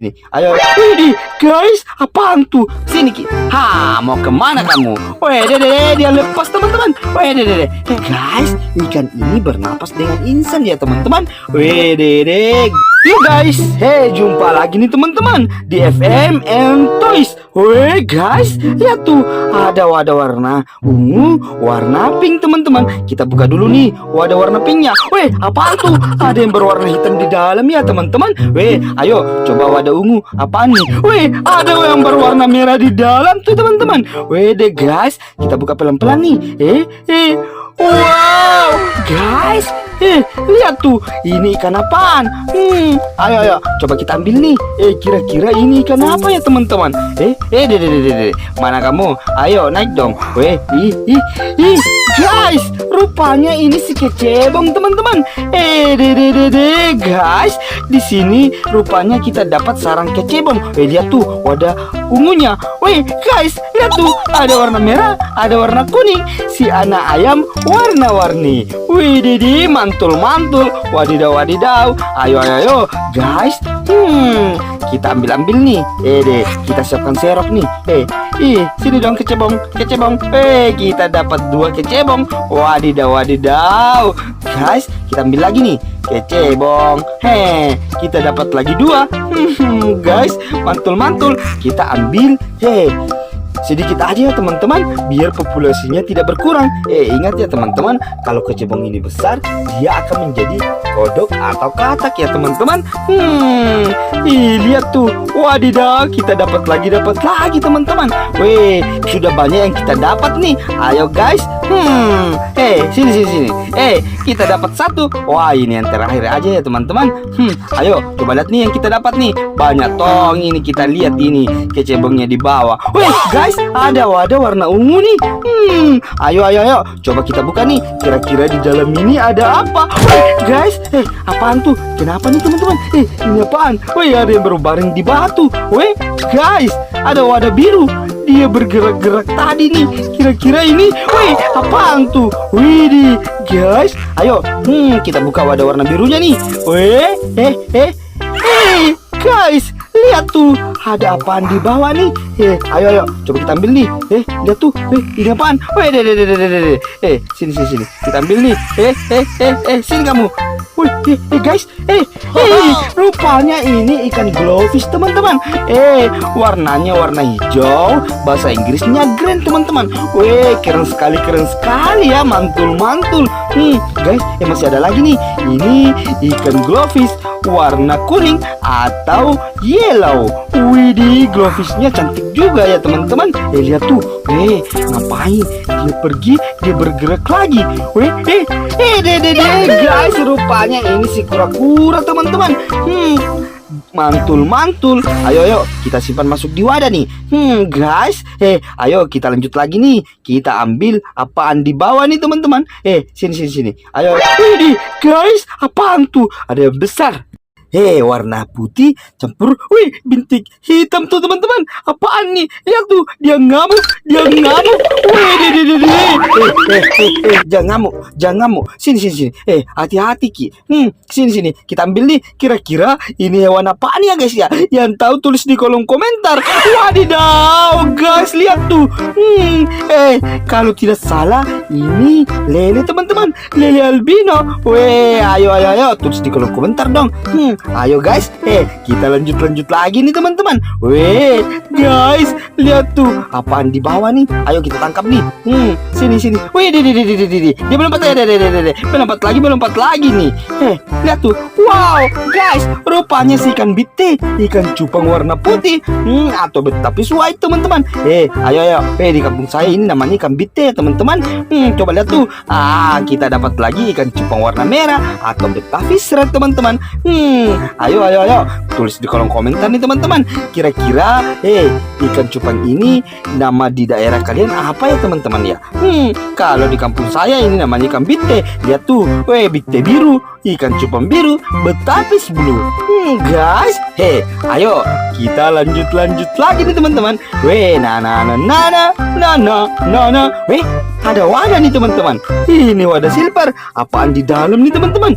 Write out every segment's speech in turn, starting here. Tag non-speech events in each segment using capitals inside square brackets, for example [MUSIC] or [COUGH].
Ini, ayo, ini guys, apaan tuh? Sini Ki. Ha, mau ke mana kamu? Weh, deh, deh, dia lepas teman-teman. Weh, deh, deh. Eh, guys, ikan ini bernapas dengan insan ya teman-teman. Weh, deh, deh. Yo guys, hey jumpa lagi nih teman-teman di FM and Toys. Weh guys, lihat tuh ada wadah warna ungu, warna pink teman-teman. Kita buka dulu nih wadah warna pinknya. Weh, apaan tuh? Ada yang berwarna hitam di dalam ya teman-teman. Weh, ayo coba wadah ungu. Apaan nih? Weh, ada yang berwarna merah di dalam tuh teman-teman. Weh deh guys, kita buka pelan-pelan nih. Eh, eh, wow, guys. Eh, lihat tuh, ini ikan apaan? Hmm, ayo ayo, coba kita ambil nih. Eh, kira-kira ini ikan apa ya teman-teman? Eh, eh, deh, deh, deh, deh. mana kamu? Ayo naik dong. Weh, ih, ih, ih, guys, rupanya ini si kecebong teman-teman. Eh, deh, deh, deh, guys, di sini rupanya kita dapat sarang kecebong. Eh, lihat tuh, wadah ungunya. Weh, guys, lihat tuh, ada warna merah, ada warna kuning. Si anak ayam warna-warni. Wih, didi, mantul-mantul. Wadidaw, wadidaw. Ayo, ayo, ayo, guys. Hmm, kita ambil-ambil nih. Eh, deh, kita siapkan serok nih. Eh, ih, sini dong kecebong, kecebong. Eh, kita dapat dua kecebong. Wadidaw, wadidaw. Guys, kita ambil lagi nih. Kecebong. Heh, kita dapat lagi dua. [LAUGHS] Guys, mantul-mantul. Kita ambil. Heh, sedikit aja ya teman-teman biar populasinya tidak berkurang. Eh ingat ya teman-teman kalau kecebong ini besar dia akan menjadi kodok atau katak ya teman-teman. Hmm ih lihat tuh. Wadidaw kita dapat lagi dapat lagi teman-teman. Weh sudah banyak yang kita dapat nih. Ayo guys. Hmm eh sini sini sini. Eh kita dapat satu. Wah ini yang terakhir aja ya teman-teman. Hmm ayo coba lihat nih yang kita dapat nih. Banyak tong ini kita lihat ini. Kecebongnya di bawah. Weh guys ada wadah warna ungu nih. Hmm ayo ayo ayo. Coba kita buka nih. Kira-kira di dalam ini ada apa? Weh guys eh apaan tuh? Kenapa nih teman-teman? Eh ini apaan? Weh ada yang berbaring di batu. Weh guys ada wadah biru. Dia bergerak-gerak tadi nih. Kira-kira ini wih apaan tuh? Widih guys ayo. Hmm kita buka wadah warna birunya nih. Weh eh eh. Eh guys lihat tuh ada apaan di bawah nih? Eh ayo ayo coba kita ambil nih. Eh lihat tuh eh ini apaan? Eh sini sini sini. Kita ambil nih. Eh eh eh eh sini kamu Wih, eh, eh guys, eh, eh, rupanya ini ikan glowfish teman-teman. Eh, warnanya warna hijau, bahasa Inggrisnya green teman-teman. Wih, keren sekali, keren sekali ya, mantul-mantul. Hmm, guys, eh masih ada lagi nih. Ini ikan glowfish warna kuning atau yellow. Widih, glowfishnya cantik juga ya teman-teman. Eh lihat tuh, eh ngapain? Dia pergi, dia bergerak lagi. Weh, eh, eh, deh, deh, deh, guys, rupanya ini si kura-kura teman-teman. Hmm, mantul-mantul. Ayo, ayo, kita simpan masuk di wadah nih. Hmm, guys, eh, ayo kita lanjut lagi nih. Kita ambil apaan di bawah nih teman-teman. Eh, sini, sini, sini. Ayo, ini, guys, apaan tuh? Ada yang besar. Hei, warna putih campur, wih, bintik hitam tuh teman-teman. Apaan nih? Lihat tuh, dia ngamuk, dia ngamuk. Wih, deh, deh, deh, deh. Eh, eh, eh, jangan ngamuk, jangan ngamuk. Sini, sini, sini. Eh, hati-hati ki. Hmm, sini, sini. Kita ambil nih. Kira-kira ini hewan apaan ya guys ya? Yang tahu tulis di kolom komentar. Wadidaw, guys, lihat tuh. Hmm, eh, kalau tidak salah, ini lele teman-teman. Lele albino. Weh, ayo, ayo, ayo, tulis di kolom komentar dong. Hmm, Ayo guys, eh kita lanjut-lanjut lagi nih teman-teman. Weh, guys, lihat tuh apaan di bawah nih. Ayo kita tangkap nih. Hmm, sini sini. Wih, di di di di di di. Dia melompat ya, di di di di. Melompat lagi, melompat lagi nih. Eh, lihat tuh. Wow, guys, rupanya si ikan bite, ikan cupang warna putih. Hmm, atau betapis white teman-teman. Eh, ayo ayo. Eh di kampung saya ini namanya ikan bite teman-teman. Hmm, coba lihat tuh. Ah, kita dapat lagi ikan cupang warna merah atau betapis red teman-teman. Hmm, ayo ayo ayo. Tulis di kolom komentar nih teman-teman. Kira-kira eh ikan cupang ini nama di daerah kalian apa ya teman-teman ya? Hmm kalau di kampung saya ini namanya ikan bite. Lihat tuh. Weh bite biru ikan cupang biru betapis blue hmm guys. Hei ayo. Kita lanjut lanjut lagi nih teman-teman. Weh nana nana nana nana nana weh ada wadah nih teman-teman. Ini wadah silver. Apaan di dalam nih teman-teman?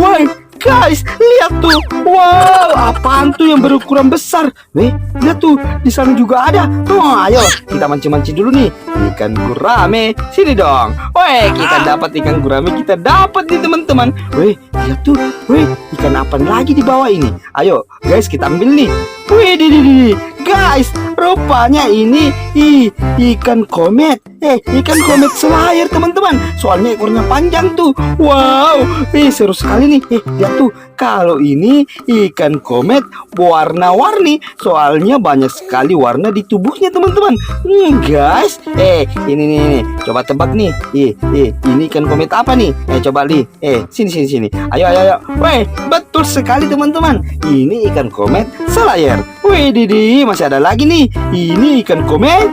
Wah guys, lihat tuh. Wow, apaan tuh yang berukuran besar? Weh, lihat tuh, di sana juga ada. Oh, ayo kita mancing-mancing dulu nih. Ikan gurame, sini dong. Weh, kita dapat ikan gurame, kita dapat nih teman-teman. Weh, lihat tuh. Weh, ikan apa lagi di bawah ini? Ayo, guys, kita ambil nih. Wih, di, di, di. Guys, rupanya ini ih, ikan komet. Eh, ikan komet selayar teman-teman. Soalnya ekornya panjang tuh. Wow, ih seru sekali nih. Eh, lihat tuh. Kalau ini ikan komet warna-warni, soalnya banyak sekali warna di tubuhnya teman-teman. Hmm, guys, eh ini nih, nih. coba tebak nih. Ih, ih, ini ikan komet apa nih? Eh, coba li. Eh, sini sini sini. Ayo ayo ayo. Weh, betul sekali teman-teman. Ini ikan komet selayar. Wih, Didi, masih ada lagi nih. Ini ikan komet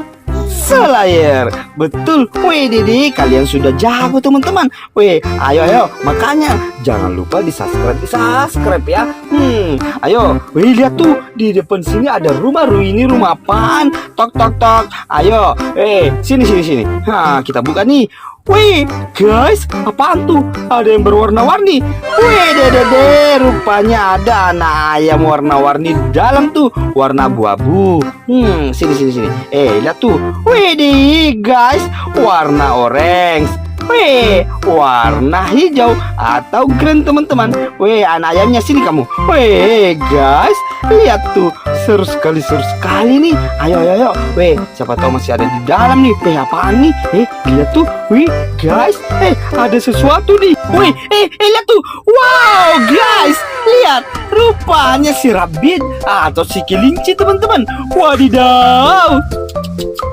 selayar. Betul. Wih, Didi, kalian sudah jago teman-teman. Wih, ayo ayo. Makanya jangan lupa di subscribe, di subscribe ya. Hmm, ayo. Wih, lihat tuh di depan sini ada rumah. Ru ini rumah apaan? Tok tok tok. Ayo. Eh, sini sini sini. Nah, kita buka nih. Wih, guys, apaan tuh? Ada yang berwarna-warni. Wih, dede, dede, rupanya ada anak ayam warna-warni dalam tuh, warna abu-abu. Hmm, sini sini sini. Eh, lihat tuh. Wih, di, guys, warna orange. Wih, warna hijau atau green teman-teman. Wih, anak ayamnya sini kamu. Wih, guys, lihat tuh, seru sekali, seru sekali nih. Ayo, ayo, ayo. Wih, siapa tahu masih ada di dalam nih. Eh, apaan nih? Eh, lihat tuh. Wih, guys, eh, ada sesuatu nih. Wih, eh, eh, lihat tuh. Wow, guys, lihat. Rupanya si rabbit atau si kelinci teman-teman. Wadidaw.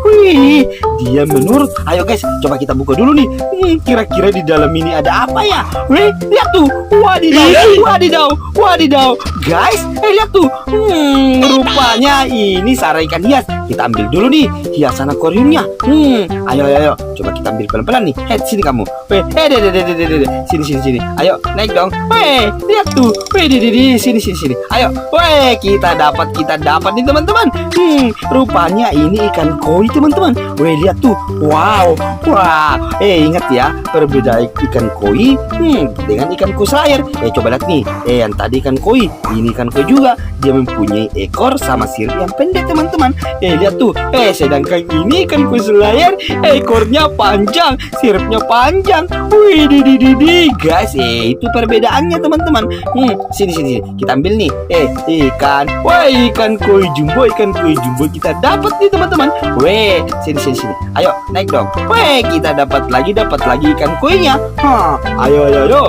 Wih, dia menurut. Ayo guys, coba kita buka dulu nih. Hmm, kira-kira di dalam ini ada apa ya? Wih, lihat tuh. Wadidaw, wadidaw, wadidaw. Guys, eh lihat tuh. Hmm, rupanya ini sarang ikan hias. Kita ambil dulu nih hiasan akuariumnya. Hmm, ayo, ayo, ayo. Coba kita ambil pelan-pelan nih. Eh, sini kamu. Weh, eh, deh, deh, deh, deh, deh. Sini, sini, sini. Ayo, naik dong. Weh, lihat tuh. Weh, deh, deh, deh. Sini, sini, sini. Ayo. Weh, kita dapat, kita dapat nih teman-teman. Hmm, rupanya ini ikan koi teman-teman. Weh, lihat tuh. Wow, wah. Eh, ingat ya, perbedaan ikan koi hmm, dengan ikan selayar. Eh, coba lihat nih. Eh, yang tadi ikan koi, ini ikan koi juga. Dia mempunyai ekor sama sirip yang pendek teman-teman. Eh, lihat tuh. Eh, sedangkan ini ikan koi selayar, ekornya panjang, siripnya panjang. Wih, di di di di, guys. Eh, itu perbedaannya teman-teman. Hmm, sini sini. Kita ambil nih. Eh, ikan. Wah, ikan koi jumbo, ikan koi jumbo kita dapat nih teman-teman. Weh, sini sini sini. Ayo, naik dong. Weh, kita dapat lagi dapat lagi ikan koinya. Hah, ayo ayo ayo.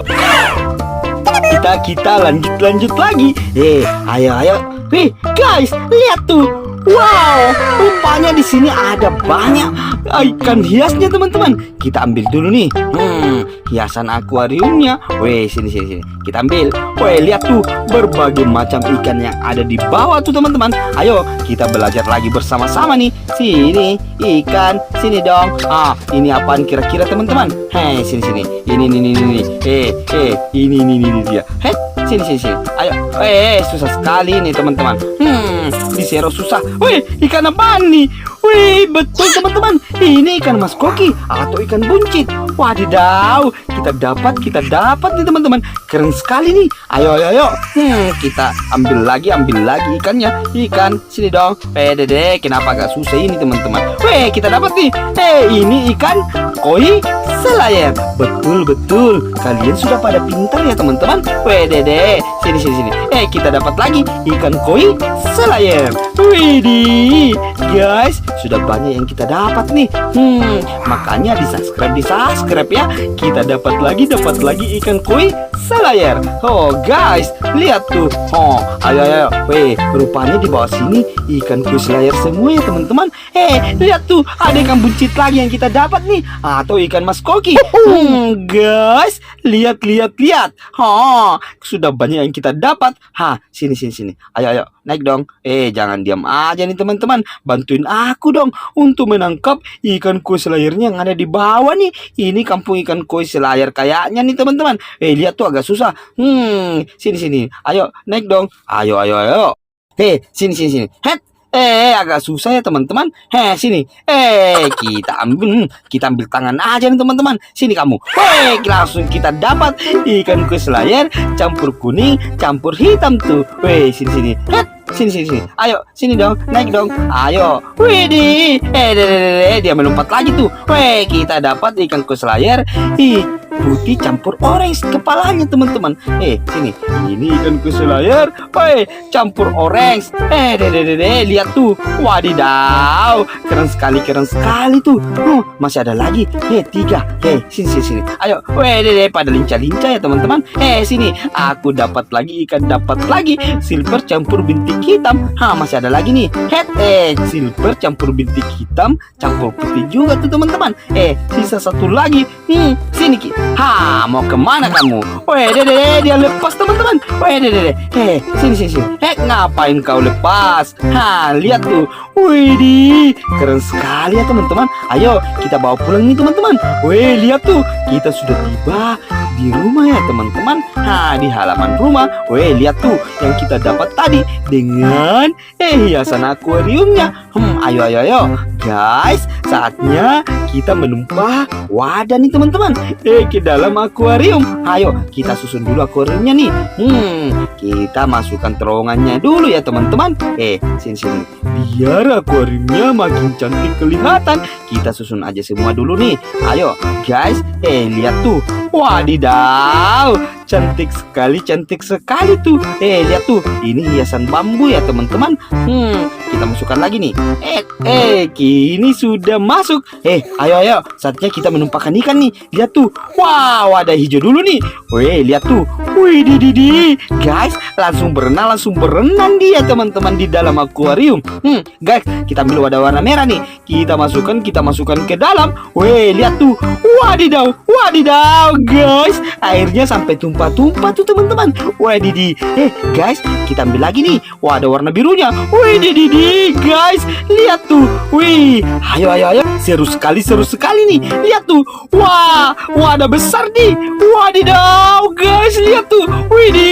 Kita kita lanjut lanjut lagi. Eh, ayo ayo. Wih, guys, lihat tuh. Wow, rupanya di sini ada banyak ikan hiasnya teman-teman. Kita ambil dulu nih. Hmm, hiasan akuariumnya. Weh, sini sini sini. Kita ambil. Weh, lihat tuh berbagai macam ikan yang ada di bawah tuh teman-teman. Ayo, kita belajar lagi bersama-sama nih. Sini, ikan. Sini dong. Ah, ini apaan kira-kira teman-teman? Hei, sini sini. Ini ini ini ini. Eh, eh, ini ini ini dia. Hei, sini sini sini. Ayo. Eh, susah sekali nih teman-teman. Hmm, di Zero susah. Wih, ikan apa nih? Wih, betul teman-teman. Ini ikan mas koki atau ikan buncit. Wadidaw, kita dapat, kita dapat nih teman-teman. Keren sekali nih. Ayo, ayo, ayo. Hmm, kita ambil lagi, ambil lagi ikannya. Ikan, sini dong. Eh, dede, kenapa agak susah ini teman-teman? Wih, kita dapat nih. Eh, ini ikan koi selayar. Betul, betul. Kalian sudah pada pintar ya teman-teman. Wih, dede, sini, sini, sini. Eh, kita dapat lagi ikan koi selayar. Widih, guys, sudah banyak yang kita dapat nih. Hmm, makanya di subscribe, di subscribe ya. Kita dapat lagi, dapat lagi ikan koi selayar. Oh, guys, lihat tuh. Oh, ayo, ayo. Weh, rupanya di bawah sini ikan koi selayar semua ya teman-teman. Eh, lihat tuh, ada ikan buncit lagi yang kita dapat nih. Atau ikan mas koki. Hmm, guys, lihat, lihat, lihat. Oh, sudah banyak yang kita dapat. Ha, sini, sini, sini. Ayo, ayo, naik dong. Eh, jangan diam aja nih teman-teman. Bantuin aku dong untuk menangkap ikan koi selayarnya yang ada di bawah nih. Ini kampung ikan koi selayar kayaknya nih teman-teman. Eh, lihat tuh agak susah. Hmm, sini, sini. Ayo, naik dong. Ayo, ayo, ayo. Hei, sini, sini, sini. Het, eh agak susah ya teman-teman. Heh, sini. Eh, kita ambil, hmm, kita ambil tangan aja nih teman-teman. Sini kamu. Weh, langsung kita dapat ikan kuis layar campur kuning, campur hitam tuh. Weh, sini sini. Het, sini sini sini. Ayo, sini dong, naik dong. Ayo. Widih. Eh, deh, deh, deh, dia melompat lagi tuh. Weh, kita dapat ikan kuis layar. Ih, putih campur orange kepalanya teman-teman. Eh, sini. Ini ikan kuis layar. Weh, campur orange. Eh, deh, deh, deh, deh, lihat tuh. Wadidaw, keren sekali, keren sekali tuh. Hmm, masih ada lagi. Eh, tiga. Eh, sini, sini, sini. Ayo, weh, deh, deh, pada lincah-lincah ya teman-teman. Eh, sini. Aku dapat lagi ikan, dapat lagi silver campur bintik hitam. Hah, masih ada lagi nih. Head, eh, silver campur bintik hitam, campur putih juga tuh teman-teman. Eh, sisa satu lagi. Hmm, sini Ki. Ha, mau ke mana kamu? Weh, deh, deh, dia lepas teman-teman. Weh, deh, deh, deh. Eh, sini, sini, sini. Eh, ngapain kau lepas? Ha, lihat tuh. Widih, keren sekali ya teman-teman. Ayo, kita bawa pulang nih teman-teman. Weh, lihat tuh. Kita sudah tiba di rumah ya teman-teman. Nah, di halaman rumah. Weh, lihat tuh yang kita dapat tadi dengan eh hiasan akuariumnya. Hmm, ayo ayo ayo. Guys, saatnya kita menumpah wadah nih teman-teman. Eh, ke dalam akuarium. Ayo, kita susun dulu akuariumnya nih. Hmm, kita masukkan terowongannya dulu ya teman-teman. Eh, sini sini. Biar akuariumnya makin cantik kelihatan. Kita susun aja semua dulu nih. Ayo, guys. Eh, lihat tuh. Wadidaw, cantik sekali, cantik sekali tuh. Eh, lihat tuh, ini hiasan bambu ya teman-teman. Hmm, kita masukkan lagi nih. Eh, eh, kini sudah masuk. Eh, ayo ayo, saatnya kita menumpahkan ikan nih. Lihat tuh, wow, ada hijau dulu nih. Weh, lihat tuh. Wih, di di di. Guys, langsung berenang, langsung berenang dia teman-teman di dalam akuarium. Hmm, guys, kita ambil wadah warna merah nih. Kita masukkan, kita masukkan ke dalam. Weh, lihat tuh. Wadidaw, wadidaw, guys. Airnya sampai tumpah-tumpah tuh teman-teman. Wadidi. Eh, guys, kita ambil lagi nih. Wadah warna birunya. Wih, di di di, guys. Lihat tuh. Wih, ayo ayo ayo. Seru sekali, seru sekali nih. Lihat tuh. Wah, wadah besar nih. Wadidaw, guys. Lihat tuh. Wih, di.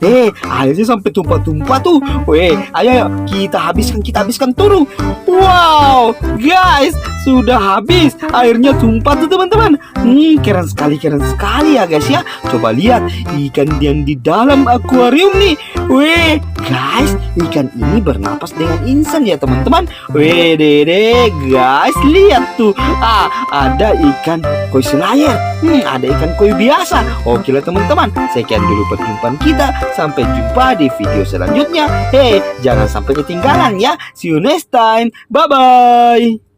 Eh, airnya sampai tumpah-tumpah tuh. Weh, ayo. Kita habiskan, kita habiskan turun. Wow, guys, sudah habis. Airnya tumpah tuh teman-teman. Hmm, keren sekali, keren sekali ya guys ya. Coba lihat ikan yang di dalam akuarium nih. Weh, guys, ikan ini bernapas dengan insan ya teman-teman. Weh, dede, guys, lihat tuh. Ah, ada ikan koi selayar. Hmm, ada ikan koi biasa. Oke lah teman-teman. Sekian dulu perjumpaan kita. Sampai jumpa di video selanjutnya. Hey, jangan sampai ketinggalan ya. See you next time. Bye bye.